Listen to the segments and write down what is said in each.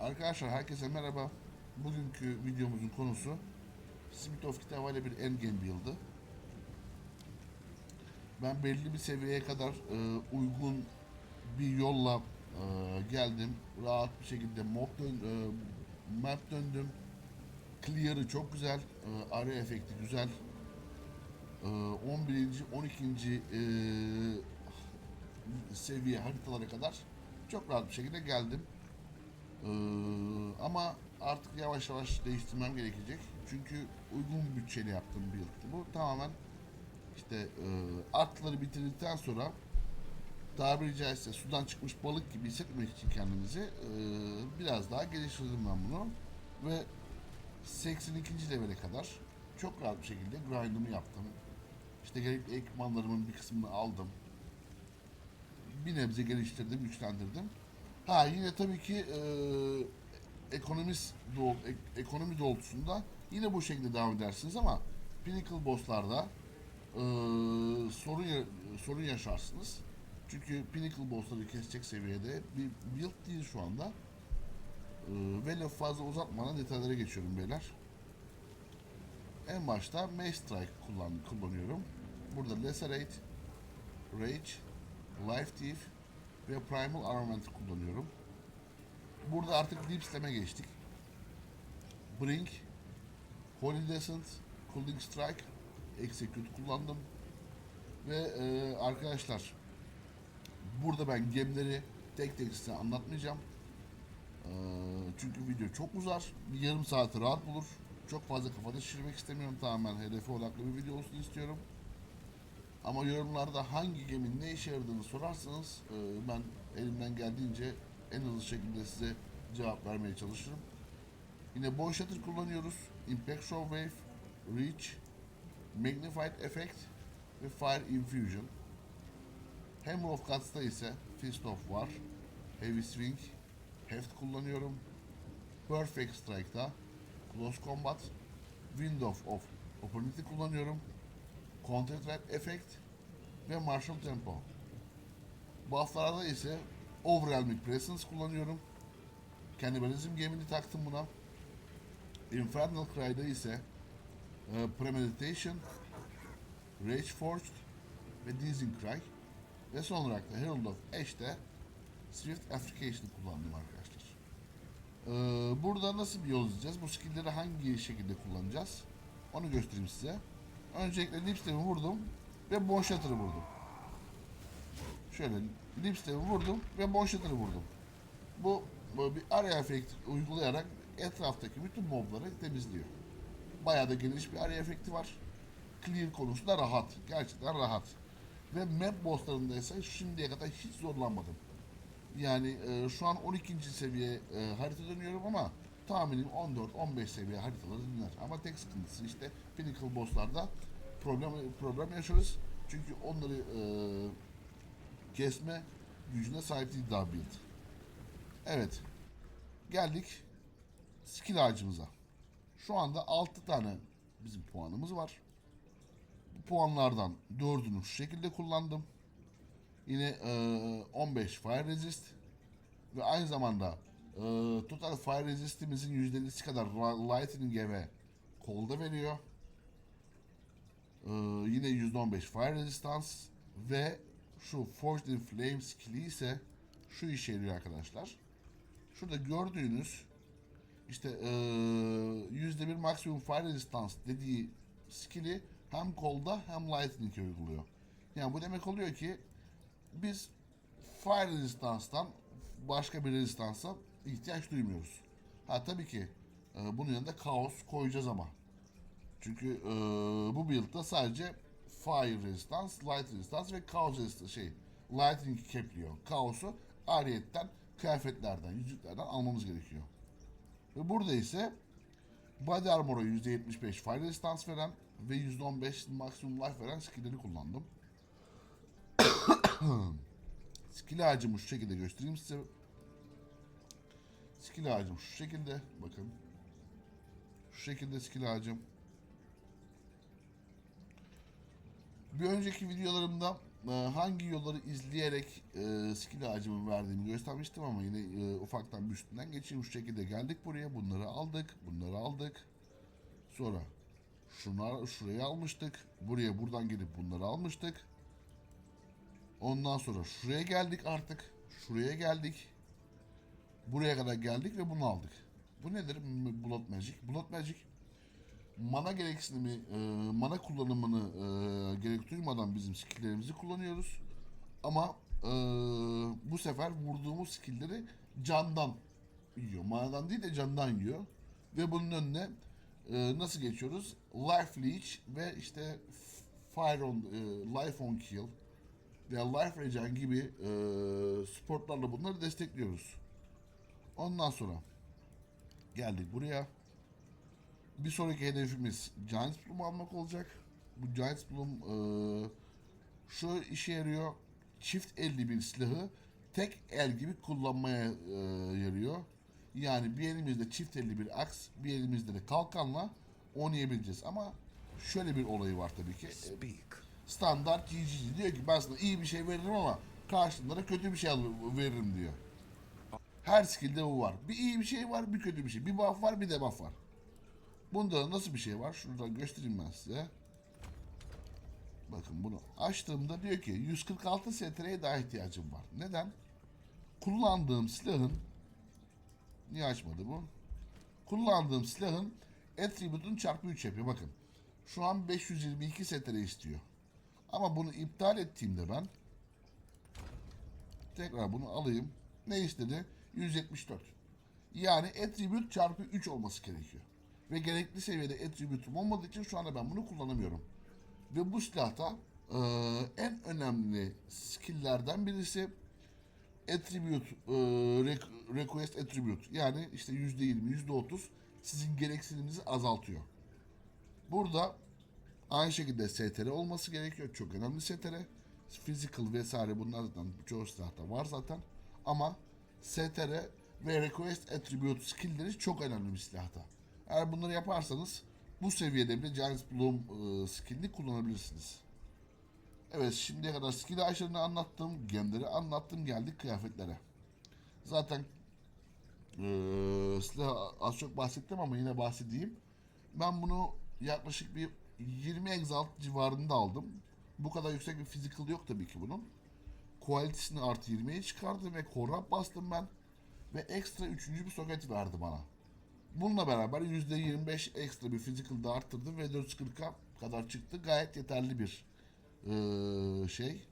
Arkadaşlar herkese merhaba. Bugünkü videomuzun konusu Smith of Kitava ile bir endgame build'ı. Ben belli bir seviyeye kadar e, uygun bir yolla e, geldim. Rahat bir şekilde mob dön, e, map döndüm. Clear'ı çok güzel. E, araya efekti güzel. E, 11. 12. E, seviye haritalara kadar çok rahat bir şekilde geldim. Ee, ama artık yavaş yavaş değiştirmem gerekecek. Çünkü uygun bütçeli yaptığım bir yıldı bu. Tamamen işte e, artları bitirdikten sonra tabiri caizse sudan çıkmış balık gibi hissetmek için kendimizi e, biraz daha geliştirdim ben bunu. Ve 82. levele kadar çok rahat bir şekilde grind'ımı yaptım. İşte gerekli ekipmanlarımın bir kısmını aldım. Bir nebze geliştirdim, güçlendirdim. Ha yine tabii ki e, ekonomist doğ, ek- ekonomi doğrultusunda yine bu şekilde devam edersiniz ama Pinnacle boss'larda e, sorun ya- sorun yaşarsınız. Çünkü Pinnacle boss'ları kesecek seviyede bir build değil şu anda. E, ve lafı fazla uzatmadan detaylara geçiyorum beyler. En başta Mace Strike kullan, kullanıyorum. Burada Lacerate, Rage, Life Thief ve Primal Armament kullanıyorum. Burada artık Deepslam'e geçtik. Brink, Holy Descent, Cooling Strike, Execute kullandım. Ve e, arkadaşlar burada ben gemleri tek tek size anlatmayacağım. E, çünkü video çok uzar. Bir yarım saati rahat bulur. Çok fazla kafada şişirmek istemiyorum. Tamamen hedefe odaklı bir video olsun istiyorum. Ama yorumlarda hangi geminin ne işe yaradığını sorarsanız e, ben elimden geldiğince en hızlı şekilde size cevap vermeye çalışırım. Yine Boy Shutter kullanıyoruz. Impact Show Wave, Reach, Magnified Effect ve Fire Infusion. Hammer of Gods'ta ise Fist of War, Heavy Swing, Heft kullanıyorum. Perfect Strike'da Close Combat, Window of Opportunity kullanıyorum. Counter Threat Effect ve Martial Tempo. Buff'larda ise Overwhelming Presence kullanıyorum. Cannibalism gemini taktım buna. Infernal Cry'da ise e, Premeditation, Rage Forged ve Dizzying Cry ve son olarak da Herald of Ash'te Swift Africation kullandım arkadaşlar. Ee, burada nasıl bir yol izleyeceğiz? Bu skill'leri hangi şekilde kullanacağız? Onu göstereyim size. Öncelikle lipstick'i vurdum ve bonşatırı vurdum. Şöyle lipstick'i vurdum ve bonşatırı vurdum. Bu, bu bir area efekt uygulayarak etraftaki bütün mobları temizliyor. Bayağı da geniş bir area efekti var. Clear konusu da rahat. Gerçekten rahat. Ve map bosslarında ise şimdiye kadar hiç zorlanmadım. Yani e, şu an 12. seviye e, harita dönüyorum ama tahminim 14-15 seviye haritaları dinler. Ama tek sıkıntısı işte Pinnacle bosslarda problem problem yaşarız. Çünkü onları e, kesme gücüne sahip değil daha build. Evet. Geldik skill ağacımıza. Şu anda 6 tane bizim puanımız var. Bu puanlardan 4'ünü şu şekilde kullandım. Yine e, 15 fire resist ve aynı zamanda e, total fire resistimizin %50'si kadar lightning'e ve cold'a veriyor. E, yine %15 fire resistance ve şu forged in flame skill'i ise şu işe yarıyor arkadaşlar. Şurada gördüğünüz işte e, %1 maksimum fire resistance dediği skill'i hem cold'a hem lightning'e uyguluyor. Yani bu demek oluyor ki biz fire rezistanstan başka bir rezistansa ihtiyaç duymuyoruz. Ha tabii ki e, bunun yanında kaos koyacağız ama. Çünkü e, bu build'da sadece fire resistance, light resistance ve kaos resistance şey lightning capliyor. Kaosu ariyetten kıyafetlerden, yüzüklerden almamız gerekiyor. Ve burada ise body armor'a %75 fire resistance veren ve %15 maksimum life veren skill'leri kullandım. Skill ağacımı şu şekilde göstereyim size. Skill ağacım şu şekilde. Bakın. Şu şekilde skill ağacım. Bir önceki videolarımda e, hangi yolları izleyerek e, skill ağacımı verdiğimi göstermiştim ama yine e, ufaktan bir üstünden geçeyim. Şu şekilde geldik buraya. Bunları aldık. Bunları aldık. Sonra şunlar şuraya almıştık. Buraya buradan gelip bunları almıştık. Ondan sonra şuraya geldik artık. Şuraya geldik. Buraya kadar geldik ve bunu aldık. Bu nedir? Blood Magic. Blood Magic mana gereksinimi, e, mana kullanımını e, gerek duymadan bizim skilllerimizi kullanıyoruz. Ama e, bu sefer vurduğumuz skillleri candan yiyor. Manadan değil de candan yiyor. Ve bunun önüne e, nasıl geçiyoruz? Life Leech ve işte Fire on, e, Life on Kill veya Life Regen gibi e, sportlarla bunları destekliyoruz. Ondan sonra geldik buraya. Bir sonraki hedefimiz Giants Bloom almak olacak. Bu Giants Bloom e, şu işe yarıyor. Çift elli bir silahı tek el gibi kullanmaya e, yarıyor. Yani bir elimizde çift elli bir aks, bir elimizde de kalkanla oynayabileceğiz. Ama şöyle bir olayı var tabii ki. Speak. standart GG diyor ki ben sana iyi bir şey veririm ama karşılığında da kötü bir şey veririm diyor. Her skill'de bu var. Bir iyi bir şey var, bir kötü bir şey. Bir buff var, bir debuff var. Bunda da nasıl bir şey var? Şuradan göstereyim ben size. Bakın bunu açtığımda diyor ki 146 STR'ye daha ihtiyacım var. Neden? Kullandığım silahın niye açmadı bu? Kullandığım silahın attribute'un çarpı 3 yapıyor. Bakın. Şu an 522 STR istiyor. Ama bunu iptal ettiğimde ben tekrar bunu alayım. Ne istedi? 174. Yani attribute çarpı 3 olması gerekiyor. Ve gerekli seviyede attribute'um olmadığı için şu anda ben bunu kullanamıyorum. Ve bu silahta eee, en önemli skill'lerden birisi attribute, rec- request attribute. Yani işte %20, %30 sizin gereksiniminizi azaltıyor. Burada aynı şekilde STR olması gerekiyor. Çok önemli STR. Physical vesaire bunlar zaten çoğu silahta var zaten. Ama STR ve Request Attribute skillleri çok önemli bir silahta. Eğer bunları yaparsanız bu seviyede bile Giants Bloom e, skillini kullanabilirsiniz. Evet şimdiye kadar skill ağaçlarını anlattım, gemleri anlattım, geldik kıyafetlere. Zaten ee, size az çok bahsettim ama yine bahsedeyim. Ben bunu yaklaşık bir 20 exalt civarında aldım. Bu kadar yüksek bir physical yok tabii ki bunun. Quality'sini artı 20'ye çıkardım ve corrupt bastım ben. Ve ekstra üçüncü bir soket verdi bana. Bununla beraber %25 ekstra bir physical da arttırdım ve 440'a kadar çıktı. Gayet yeterli bir ee, şey.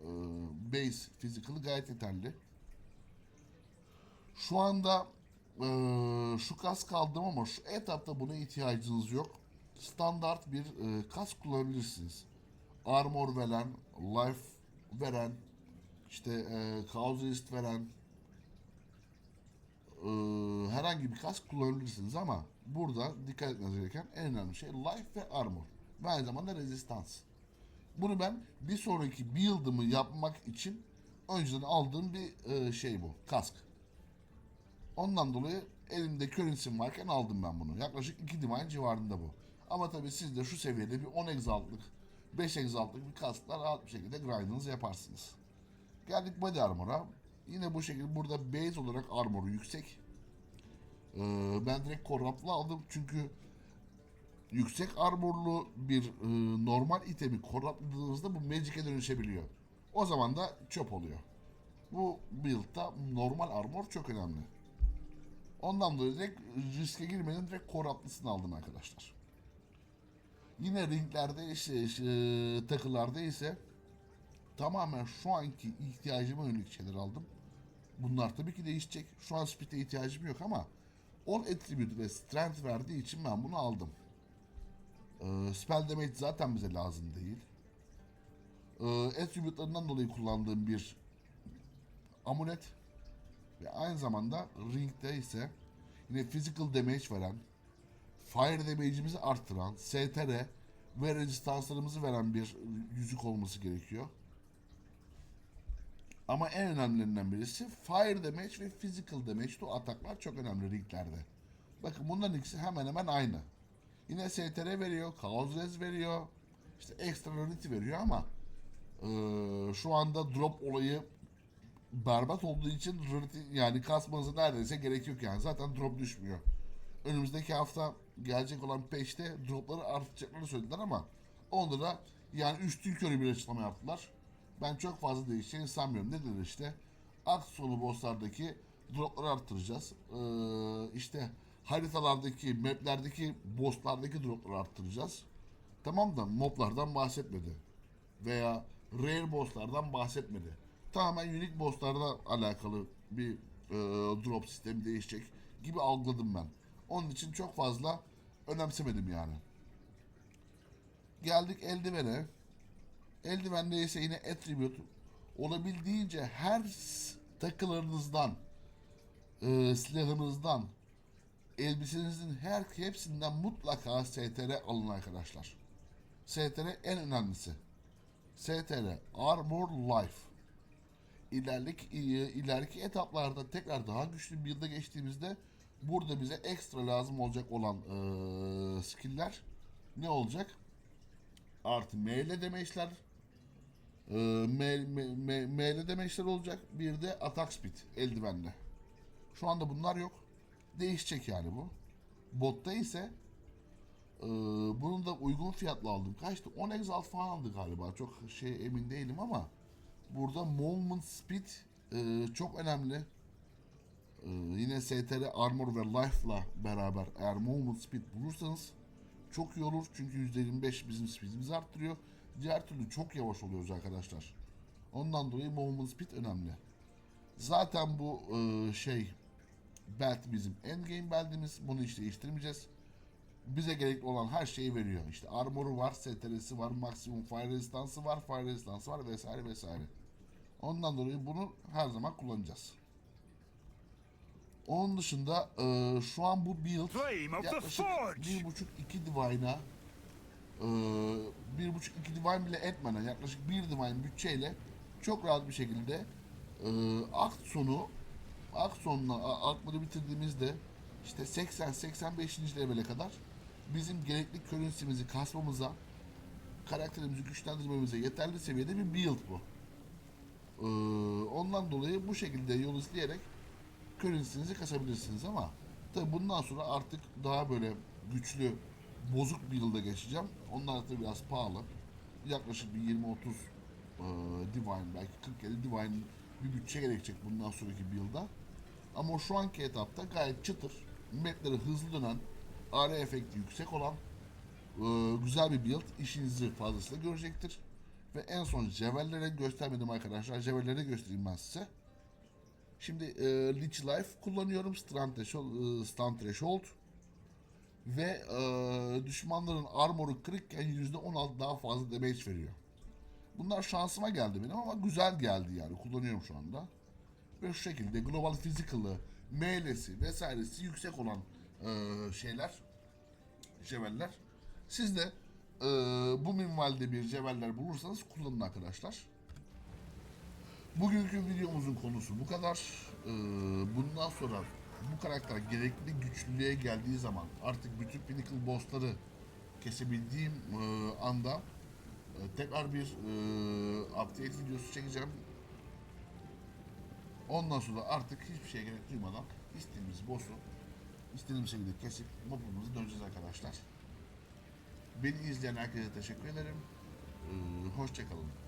Ee, base physical'ı gayet yeterli. Şu anda eee, şu kas kaldım ama şu etapta buna ihtiyacınız yok. Standart bir eee, kas kullanabilirsiniz. Armor veren, life veren, işte eee Chaos Resist veren eee, herhangi bir kas kullanabilirsiniz ama burada dikkat etmeniz gereken en önemli şey life ve armor. Ve aynı zamanda rezistans. Bunu ben bir sonraki build'ımı yapmak için önceden aldığım bir eee, şey bu. Kask. Ondan dolayı elimde currency'm varken aldım ben bunu. Yaklaşık 2 divine civarında bu. Ama tabii siz de şu seviyede bir 10 exaltlık, 5 exaltlık bir kaskla rahat bir şekilde grind'ınızı yaparsınız. Geldik body armor'a. Yine bu şekilde burada base olarak armoru yüksek. Ee, ben direkt corrupt'la aldım çünkü yüksek armorlu bir e, normal itemi corruptladığınızda bu magic'e dönüşebiliyor. O zaman da çöp oluyor. Bu build'da normal armor çok önemli. Ondan dolayı direkt riske girmenin direkt corruptlısını aldım arkadaşlar. Yine ringlerde işte, işte takılarda ise tamamen şu anki ihtiyacıma yönelik şeyler aldım. Bunlar tabii ki değişecek. Şu an speed'e ihtiyacım yok ama 10 attribute ve strength verdiği için ben bunu aldım. Ee, spell damage zaten bize lazım değil. Ee, attribute'larından dolayı kullandığım bir amulet ve aynı zamanda ringde ise yine physical damage veren, fire damage'imizi arttıran, STR ve rezistanslarımızı veren bir yüzük olması gerekiyor. Ama en önemlilerinden birisi fire damage ve physical damage. Bu ataklar çok önemli ringlerde. Bakın bunların ikisi hemen hemen aynı. Yine STR veriyor, Chaos Res veriyor, işte extra rarity veriyor ama Ee, şu anda drop olayı berbat olduğu için rutin- yani kasmanıza neredeyse gerek yok yani. Zaten drop düşmüyor. Önümüzdeki hafta gelecek olan peşte dropları artacaklarını söylediler ama onda da yani üstün körü bir açıklama yaptılar. Ben çok fazla değişeceğini sanmıyorum. Ne dedi işte? Akt sonu bosslardaki dropları arttıracağız. Ee, işte haritalardaki, maplerdeki, bosslardaki dropları arttıracağız. Tamam da moblardan bahsetmedi. Veya rare bosslardan bahsetmedi. Tamamen unique bosslarla alakalı bir e, drop sistemi değişecek gibi algıladım ben. Onun için çok fazla önemsemedim yani. Geldik eldivene. Eldivende ise yine attribute olabildiğince her takılarınızdan, e, silahınızdan, elbisenizin her hepsinden mutlaka STR alın arkadaşlar. STR en önemlisi. STR Armor Life. İleriki, ileriki etaplarda tekrar daha güçlü bir yılda geçtiğimizde burada bize ekstra lazım olacak olan eee skill'ler ne olacak? Artı me, me, me, melee demeçler olacak. Bir de attack speed eldivenle. Şu anda bunlar yok. Değişecek yani bu. Botta ise ee, bunu da uygun fiyatla aldım. Kaçtı? 10 exalt falan aldı galiba. Çok şey emin değilim ama burada movement speed e, çok önemli. Ee, yine STR armor ve life'la beraber eğer movement speed bulursanız çok iyi olur. Çünkü %25 bizim speedimizi arttırıyor. Diğer türlü çok yavaş oluyoruz arkadaşlar. Ondan dolayı movement speed önemli. Zaten bu e, şey belt bizim endgame beltimiz. Bunu hiç değiştirmeyeceğiz bize gerekli olan her şeyi veriyor. İşte armoru var, STR'si var, maksimum fire resistance'ı var, fire resistance'ı var vesaire vesaire. Ondan dolayı bunu her zaman kullanacağız. Onun dışında e, şu an bu build yaklaşık Forge! 1.5-2 divine'a e, 1.5-2 divine bile etmeden yaklaşık 1 divine bütçeyle çok rahat bir şekilde e, akt sonu akt sonuna a- aktları bitirdiğimizde işte 80-85. levele kadar bizim gerekli currency'mizi kasmamıza karakterimizi güçlendirmemize yeterli seviyede bir build bu. Ee, ondan dolayı bu şekilde yol izleyerek currency'nizi kasabilirsiniz ama tabi bundan sonra artık daha böyle güçlü bozuk bir yılda geçeceğim. Onlar da biraz pahalı. Yaklaşık bir 20-30 e, divine belki 40 divine bir bütçe gerekecek bundan sonraki bir yılda. Ama şu anki etapta gayet çıtır, mapleri hızlı dönen, AR efekti yüksek olan e, güzel bir build işinizi fazlasıyla görecektir. Ve en son Jewel'lere göstermedim arkadaşlar. Jewel'lere göstereyim ben size. Şimdi e, Lich Life kullanıyorum. Strand e, Stun Threshold. Ve e, düşmanların armoru kırıkken %16 daha fazla damage veriyor. Bunlar şansıma geldi benim ama güzel geldi yani. Kullanıyorum şu anda. Ve şu şekilde global physical'ı, mele'si vesairesi yüksek olan e, şeyler, jeveller. Siz de e, bu minvalde bir jeveller bulursanız kullanın arkadaşlar. Bugünkü videomuzun konusu bu kadar. E, bundan sonra bu karakter gerekli güçlülüğe geldiği zaman artık bütün pinnacle bossları kesebildiğim e, anda e, tekrar bir e, update videosu çekeceğim. Ondan sonra artık hiçbir şeye gerek duymadan istediğimiz boss'u istediğimiz şekilde kesip mobumuza döneceğiz arkadaşlar. Beni izleyen herkese teşekkür ederim. Ee, hoşçakalın.